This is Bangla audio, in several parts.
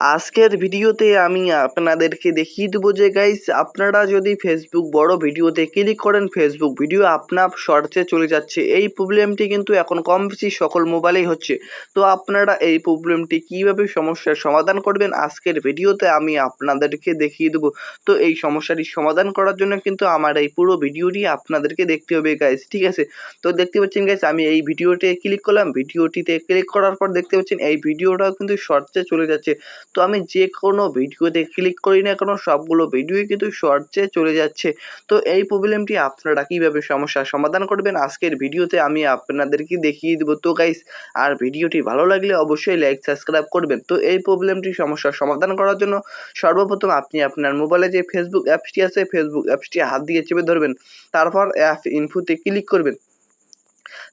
আজকের ভিডিওতে আমি আপনাদেরকে দেখিয়ে দেবো যে গাইস আপনারা যদি ফেসবুক বড় ভিডিওতে ক্লিক করেন ফেসবুক ভিডিও আপনার শর্টসে চলে যাচ্ছে। এই প্রবলেমটি কিন্তু এখন কম বেশি সকল মোবাইলেই হচ্ছে। তো আপনারা এই প্রবলেমটি কীভাবে সমস্যার সমাধান করবেন, আজকের ভিডিওতে আমি আপনাদেরকে দেখিয়ে দেবো। তো এই সমস্যাটি সমাধান করার জন্য কিন্তু আমার এই পুরো ভিডিওটি আপনাদেরকে দেখতে হবে গাইস ঠিক আছে? তো দেখতে পাচ্ছেন গাইস আমি এই ভিডিওতে ক্লিক করলাম। ভিডিওটিতে ক্লিক করার পর দেখতে পাচ্ছেন, এই ভিডিওটাও কিন্তু শর্টসে চলে যাচ্ছে। তো আমি যে কোনো ভিডিওতে ক্লিক করি না কেন, সবগুলো ভিডিওই কিন্তু শর্টসে চলে যাচ্ছে। তো এই প্রবলেমটি আপনারা কীভাবে সমস্যার সমাধান করবেন? আজকের ভিডিওতে আমি আপনাদেরকে দেখিয়ে দেবো। তো গাইস আর ভিডিওটি ভালো লাগলে অবশ্যই লাইক সাবস্ক্রাইব করবেন। তো এই প্রবলেমটি সমস্যার সমাধান করার জন্য সর্বপ্রথম আপনি আপনার মোবাইলে যে ফেসবুক অ্যাপসটি আছে ফেসবুক অ্যাপসটি হাত দিয়ে চেপে ধরবেন। তারপর অ্যাপ ইনফুতে ক্লিক করবেন।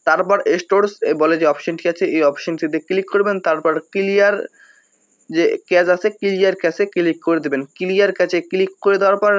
তারপর স্টোরস বলে যে অপশনটি আছে, এই অপশনটিতে ক্লিক করবেন। তারপর ক্লিয়ার যে ক্যাচ আছে ক্লিয়ার ক্যাচে ক্লিক করে দেবেন। ক্লিয়ার ক্যাচে ক্লিক করে দেওয়ার পর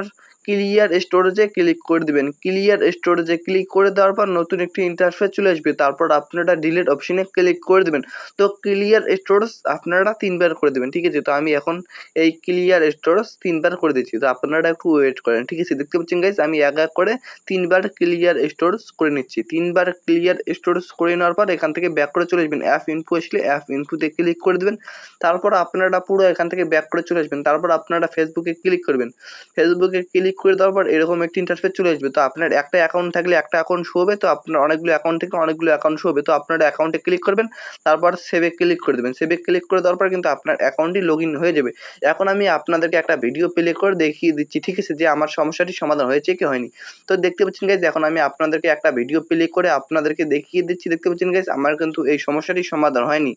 ক্লিয়ার স্টোরেজে ক্লিক করে দিবেন। ক্লিয়ার স্টোরেজে ক্লিক করে দেওয়ার পর নতুন একটি ইন্টারফেস চলে আসবে। তারপর আপনারা ডিলিট অপশনে ক্লিক করে দেবেন। তো ক্লিয়ার স্টোরেজ আপনারা তিনবার করে দেবেন, ঠিক আছে? তো আমি এখন এই ক্লিয়ার স্টোরেজ তিনবার করে দিচ্ছি। তো আপনারা একটু ওয়েট করেন, ঠিক আছে? দেখতে পাচ্ছেন গাইজ আমি এক এক করে তিনবার ক্লিয়ার স্টোরেজ করে নিচ্ছি। তিনবার ক্লিয়ার স্টোরেজ করে নেওয়ার পর এখান থেকে ব্যাক করে চলে আসবেন। অ্যাপ ইনফো আসলে অ্যাপ ইনফোতে ক্লিক করে দেবেন। তারপর আপনারা পুরো এখান থেকে ব্যাক করে চলে আসবেন। তারপর আপনারা ফেসবুকে ক্লিক করবেন। ফেসবুকে ক্লিক করে দেওয়ার পর এরকম একটি ইন্টারফেস চলে আসবে। তো আপনার একটা অ্যাকাউন্ট থাকলে একটা অ্যাকাউন্ট শো হবে, তো আপনার অনেকগুলো অ্যাকাউন্ট থেকে অনেকগুলো অ্যাকাউন্ট শো হবে। তো আপনার অ্যাকাউন্টে ক্লিক করবেন, তারপর সেভে ক্লিক করে দেবেন। সেভে ক্লিক করে দেওয়ার পর কিন্তু আপনার অ্যাকাউন্টটি লগ ইন হয়ে যাবে। এখন আমি আপনাদেরকে একটা ভিডিও প্লে করে দেখিয়ে দিচ্ছি, ঠিক আছে? যে আমার সমস্যাটি সমাধান হয়েছে কি হয়নি। তো দেখতে পাচ্ছেন গাইজ এখন আমি আপনাদেরকে একটা ভিডিও প্লে করে আপনাদেরকে দেখিয়ে দিচ্ছি। দেখতে পাচ্ছেন গাইজ আমার কিন্তু এই সমস্যাটি সমাধান হয়নি।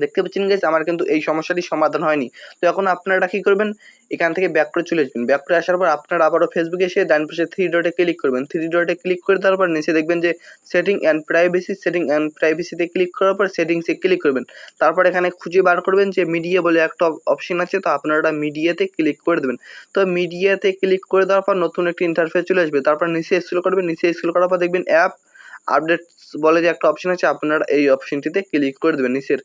দেখতে পাচ্ছেন গাইজ আমার কিন্তু এই সমস্যাটি সমাধান হয়নি। তো এখন আপনারা কী করবেন? এখান থেকে ব্যাক করে চলে আসবেন। ব্যাক করে আসার পর আপনারা আবারও ফেসবুকে এসে ডান পাশে থ্রি ডটে ক্লিক করবেন। থ্রি ডটে ক্লিক করে দেওয়ার পর নিচে দেখবেন যে setting and privacy setting and প্রাইভেসিতে click করার পর সেটিংসে ক্লিক করবেন। তারপর এখানে খুঁজে বার করবেন যে মিডিয়া বলে একটা অপশন আছে, তো আপনারা মিডিয়াতে ক্লিক করে দেবেন। তো মিডিয়াতে ক্লিক করে দেওয়ার পর নতুন একটি ইন্টারফেস চলে আসবে। তারপর নিচে স্ক্রল করবেন। নিচে স্ক্রল করার পর দেখবেন অ্যাপ আপডেটস বলে যে একটা অপশন আছে, আপনারা এই অপশনটিতে ক্লিক করে দেবেন নিচের।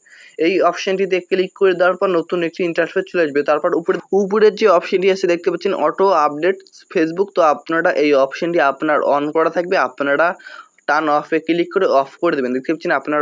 এই অপশনটিতে ক্লিক করে দেওয়ার পর নতুন একটি ইন্টারফেস চলে আসবে। তারপর উপরে, উপরের যে অপশনটি আছে, দেখতে পাচ্ছেন অটো আপডেট ফেসবুক তো আপনারা এই অপশনটি আপনার অন করা থাকবে। আপনারা টার্ন অফে ক্লিক করে অফ করে দেবেন। দেখতে পাচ্ছেন আপনার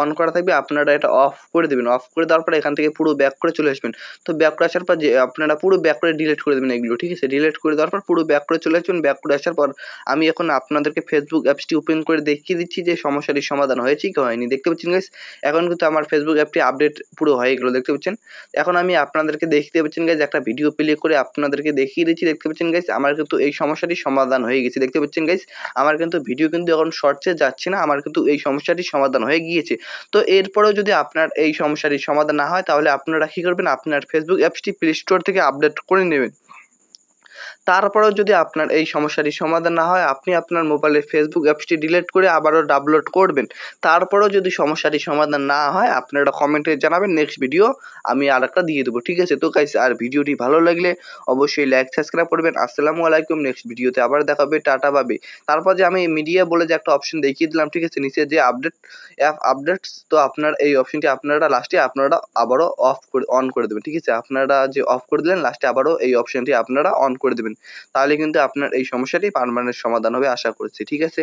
অন করা থাকবে, আপনারা এটা অফ করে দেবেন। অফ করে দেওয়ার পর এখান থেকে পুরো ব্যাক করে চলে আসবেন। তো ব্যাক করে আসার পর যে, আপনারা পুরো ব্যাক করে ডিলিট করে দেবেন এগুলো, ঠিক আছে? ডিলিট করে দেওয়ার পর পুরো ব্যাক করে চলে আসবেন। ব্যাক করে আসার পর আমি এখন আপনাদেরকে ফেসবুক অ্যাপসটি ওপেন করে দেখিয়ে দিচ্ছি যে, সমস্যাটির সমাধান হয়েছে কি হয়নি। দেখতে পাচ্ছেন গাইস এখন কিন্তু আমার ফেসবুক অ্যাপটি আপডেট পুরো হয়ে গেলো, দেখতে পাচ্ছেন? এখন আমি আপনাদেরকে দেখতে পাচ্ছেন গাইজ একটা ভিডিও প্লে করে আপনাদেরকে দেখিয়ে দিচ্ছি, দেখতে পাচ্ছেন গাইজ আমার কিন্তু এই সমস্যাটির সমাধান হয়ে গেছে, দেখতে পাচ্ছেন গাইজ আমার কিন্তু ভিডিও কিন্তু এখন শর্টসে যাচ্ছে না, আমার কিন্তু এই সমস্যাটির সমাধান হয়ে গিয়েছে। তো এরপরেও যদি আপনার এই সমস্যাটির সমাধান না হয়, তাহলে আপনারা কী করবেন? আপনার ফেসবুক অ্যাপসটি প্লে স্টোর থেকে আপডেট করে নেবেন। তারপরেও যদি আপনার এই সমস্যাটি সমাধান না হয়, আপনি আপনার মোবাইলে ফেসবুক অ্যাপসটি ডিলিট করে আবারও ডাউনলোড করবেন। তারপরেও যদি সমস্যাটি সমাধান না হয়, আপনারা কমেন্টে জানাবেন। নেক্সট ভিডিও আমি আর একটা দিয়ে দেবো, ঠিক আছে? তো গাইস আর ভিডিওটি ভালো লাগলে অবশ্যই লাইক সাবস্ক্রাইব করবেন। আসসালামু আলাইকুম। নেক্সট ভিডিওতে আবার দেখাবে টাটা পাবে তারপর যে আমি মিডিয়া বলে যে একটা অপশন দেখিয়ে দিলাম, ঠিক আছে? নিচে যে আপডেট অ্যাপ আপডেটস তো আপনার এই অপশনটি আপনারা লাস্টে আপনারা আবারও অফ করে অন করে দেবেন, ঠিক আছে? আপনারা যে অফ করে দিলেন লাস্টে আবারও এই অপশনটি আপনারা অন করে দেবেন। তাহলে কিন্তু আপনার এই সমস্যাটি পারমানেন্ট সমাধান হবে আশা করছি। ঠিক আছে?